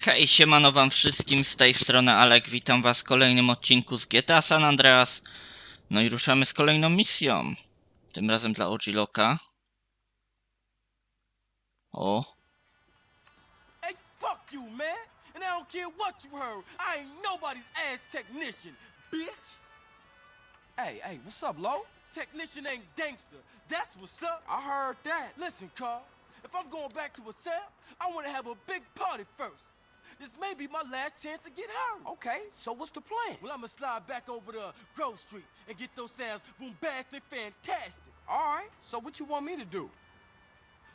Hej, siemano wam wszystkim, z tej strony Alek, witam was w kolejnym odcinku z GTA San Andreas. No i ruszamy z kolejną misją. Tym razem dla Ojiloka. O, Hey, fuck you, man. And I don't care what you heard. I ain't nobody's ass technician, bitch. Hey, hey, what's up, Lo? Technician ain't gangster. That's what's up. I heard that. Listen, Carl. If I'm going back to a cell, I want have a big party first. This may be my last chance to get her. Okay, so what's the plan? Well, I'm gonna slide back over to Grove Street and get those sounds bombastic, fantastic. All right, so what you want me to do?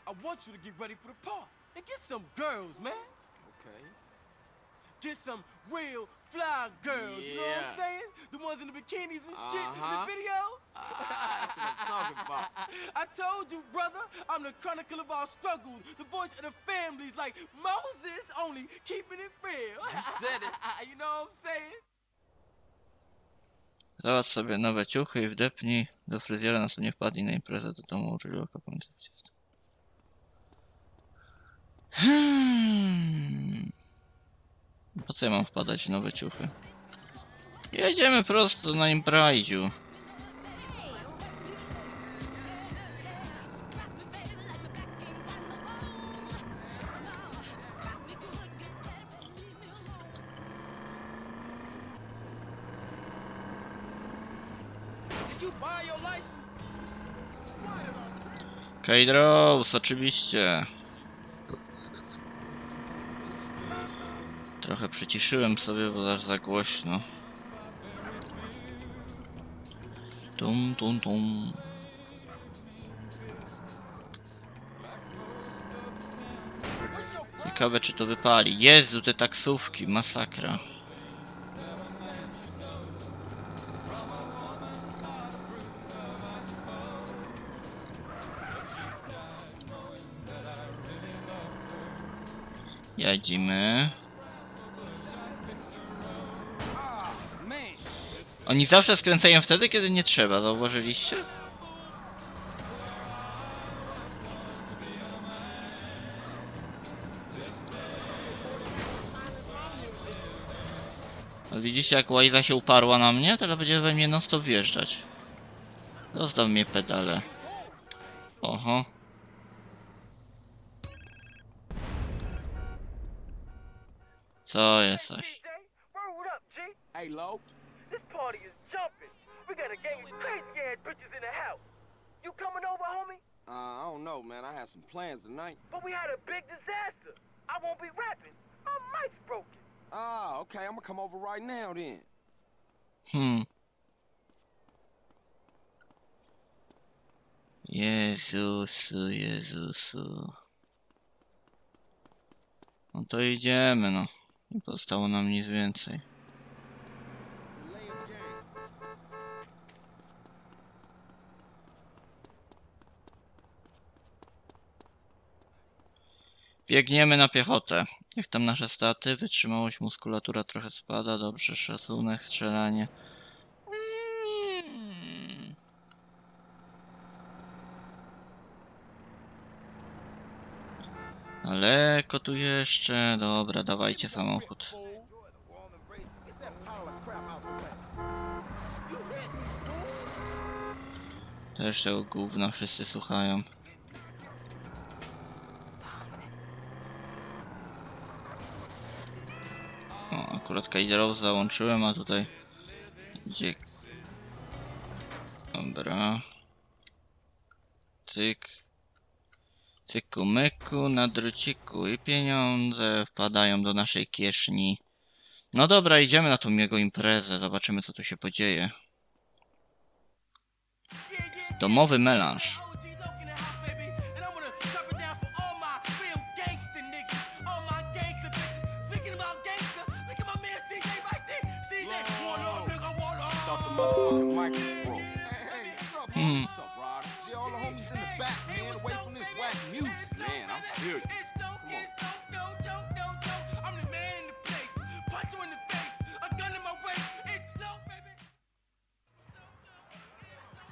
I want you to get ready for the party and get some girls, man. Okay. Get some real fly girls. You know what I'm Yeah. saying? The ones in the bikinis and shit in Uh-huh. the videos. Ah, that's what I'm talking about. I told you, brother, I'm the chronicle of our struggles, the voice of the families, like Moses, only keeping it real. You said it. you know what I'm saying? załatw sobie nowe ciuchy i wdepnij do fryzjera, następnie wpadnij na imprezę do domu Ojiloka. Pamiętaj, gdzie jest. Hmm. Po co ja mam wpadać w nowe ciuchy? Jedziemy prosto na license? K-Rose, oczywiście. Trochę przyciszyłem sobie, bo aż za głośno. Tum, tum, tum. Ciekawe, czy to wypali. Jezu, te taksówki, masakra. Jadzimy. Oni zawsze skręcają wtedy, kiedy nie trzeba, zauważyliście? A Widzicie jak Łajza się uparła na mnie? Teraz będzie we mnie non stop wjeżdżać. Zostaw mnie pedale. Oho. Co jesteś? DJ, word up, G. hey, Lo. This party is jumping. We got a gang of crazy ass bitches in the house. You coming over, homie? Uh, I don't know, man. I had some plans tonight. But we had a big disaster. I won't be rapping. My mic's broken. Ah, okay. I'm gonna come over right now then. Hmm. Jezusu, Jezusu. No to idziemy, no. Nie pozostało nam nic więcej. Biegniemy na piechotę. Jak tam nasze staty? Wytrzymałość, muskulatura trochę spada. Dobrze, szacunek, strzelanie. Mm. Daleko tu jeszcze. Dobra, dawajcie samochód. Też tego gówna wszyscy słuchają. O, akurat Kaiderów załączyłem, a tutaj... Gdzie... Dobra. Cyk. Cyku myku, na druciku i pieniądze wpadają do naszej kieszeni. No dobra, idziemy na tą jego imprezę, zobaczymy co tu się podzieje. Domowy melanż. The face. A gun in my waist. It's no, baby.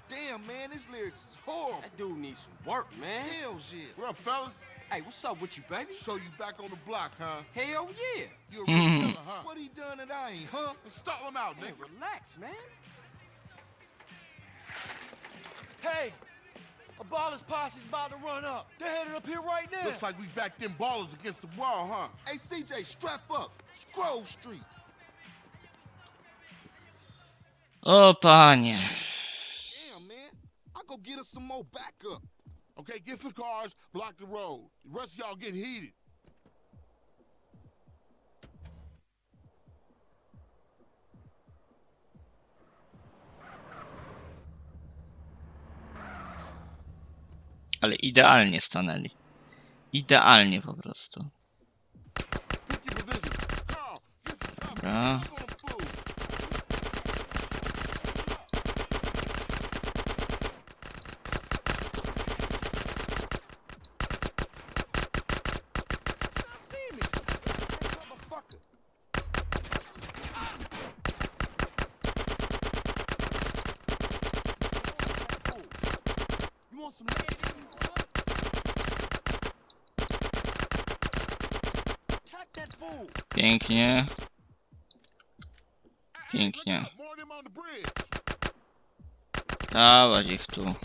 Damn, man, this lyrics is horrible. That dude needs some work, man. Hell yeah. What up, fellas? Hey, what's up with you, baby? So you back on the block, huh? Hell yeah. You a real fella, huh? What he done that I ain't, huh? Stall him out, Man, nigga. relax, man. Hey, a baller's posse's about to run up. They're headed up here right now. Looks like we backed them ballers against the wall, huh? Hey, CJ, strap up. Scroll Street. Oh, o panie. Damn, man. I'll go get us some more backup. Okay, get some cars, block the road. The rest of y'all get heated. Ale idealnie stanęli. Idealnie po prostu. Dobra. Look on the fool. See me. Motherfucker. You want some lead in you, huh? Attack that fool. Pięknie. Hey, Pięknie. look out, more of them on the bridge. Dawać ich tu.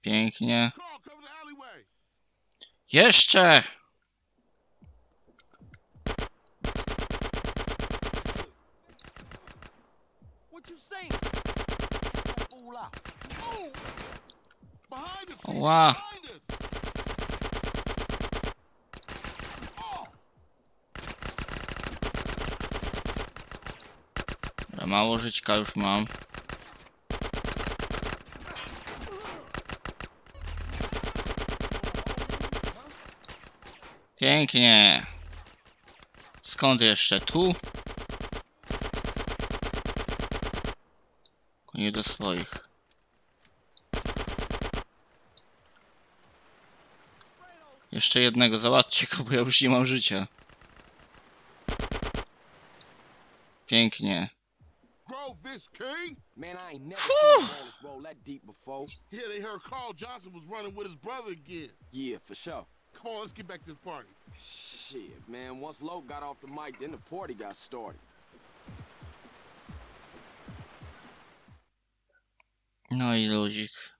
Pięknie. Jeszcze! What you saying? Fool out. Dobra, mało żyćka już mam. Pięknie. Skąd jeszcze? Tu? Nie do swoich. Jeszcze jednego, załatwcie go, bo ja już nie mam życia. Pięknie. Grove this king. man, I ain't never seen ballers roll that deep before. Yeah, they heard Carl Johnson was running with his brother again. Yeah, for sure. Come on, let's get back to the party. Shit, man. Once Lowe got off the mic, then the party got started. No i luzik.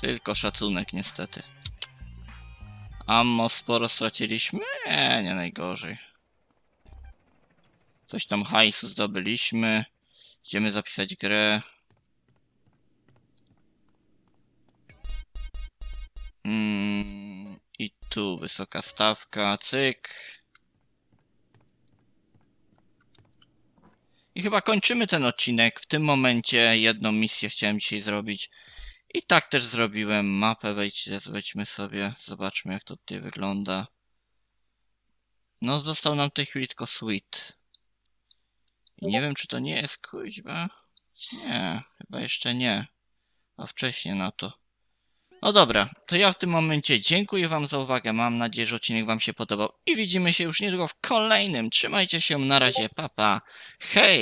Tylko szacunek niestety. Ammo sporo straciliśmy? Nie, nie najgorzej. Coś tam hajsu zdobyliśmy. Idziemy zapisać grę. Mm, I tu wysoka stawka, cyk. I chyba kończymy ten odcinek. W tym momencie jedną misję chciałem dzisiaj zrobić. I tak też zrobiłem. Mapę wejdźcie, wejdźmy sobie. Zobaczmy jak to tutaj wygląda. No został nam w tej chwili tylko Sweet. I nie wiem czy to nie jest kuźba. Nie, chyba jeszcze nie. A wcześniej na to. No dobra, to ja w tym momencie dziękuję wam za uwagę. Mam nadzieję, że odcinek wam się podobał. I widzimy się już niedługo w kolejnym. Trzymajcie się, na razie, papa. Hej!